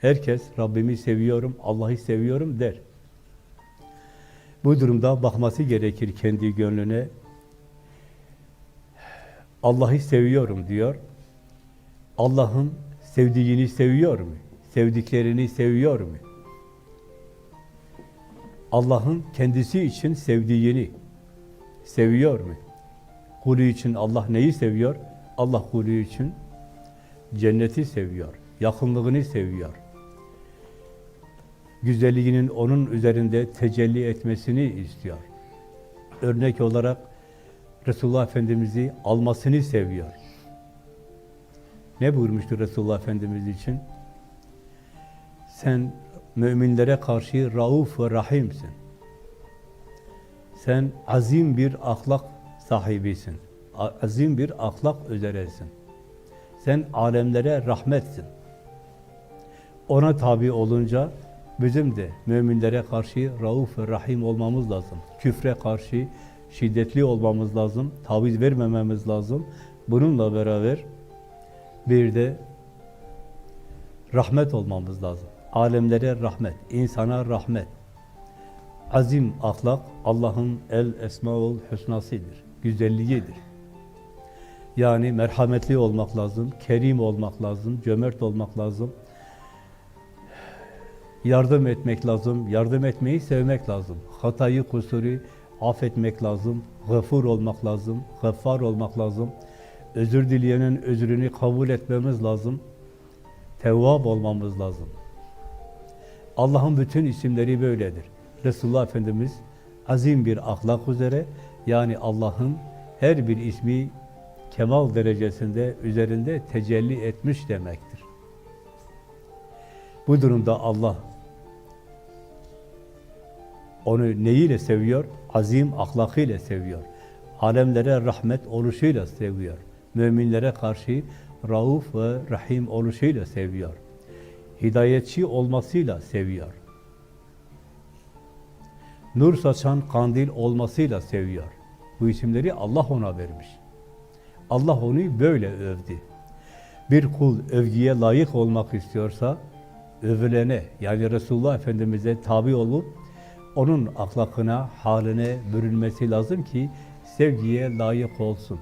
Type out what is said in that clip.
Herkes Rabbimi seviyorum, Allah'ı seviyorum der. Bu durumda bakması gerekir kendi gönlüne. Allah'ı seviyorum diyor. Allah'ın sevdiğini seviyor mu? Sevdiklerini seviyor mu? Allah'ın kendisi için sevdiğini seviyor mu? Kulü için Allah neyi seviyor? Allah kulü için cenneti seviyor, yakınlığını seviyor. Güzelliğinin onun üzerinde tecelli etmesini istiyor. Örnek olarak Resulullah Efendimiz'i almasını seviyor. Ne buyurmuştu Resulullah Efendimiz için? Sen müminlere karşı rauf ve rahimsin. Sen azim bir ahlak sahibisin. Azim bir ahlak üzeresin. Sen alemlere rahmetsin. Ona tabi olunca bizim de müminlere karşı rauf ve rahim olmamız lazım. Küfre karşı şiddetli olmamız lazım. Taviz vermememiz lazım. Bununla beraber bir de rahmet olmamız lazım. Alemlere rahmet, insana rahmet. Azim ahlak Allah'ın el esmaul hüsnasıdır, güzelliğidir. Yani merhametli olmak lazım, kerim olmak lazım, cömert olmak lazım. Yardım etmek lazım, yardım etmeyi sevmek lazım. Hatayı, kusuru affetmek lazım, gafur olmak lazım, gaffar olmak lazım. Özür dileyenin özrünü kabul etmemiz lazım. Tevvab olmamız lazım. Allah'ın bütün isimleri böyledir. Resulullah Efendimiz azim bir ahlak üzere yani Allah'ın her bir ismi kemal derecesinde üzerinde tecelli etmiş demektir. Bu durumda Allah onu neyiyle seviyor? Azim ahlakıyla seviyor. Alemlere rahmet oluşuyla seviyor. Müminlere karşı rauf ve rahim oluşuyla seviyor. Hidayetçi olmasıyla seviyor. Nur saçan kandil olmasıyla seviyor. Bu isimleri Allah ona vermiş. Allah onu böyle övdü. Bir kul övgüye layık olmak istiyorsa, övülene yani Resulullah Efendimiz'e tabi olup, onun ahlakına, haline bürünmesi lazım ki sevgiye layık olsun.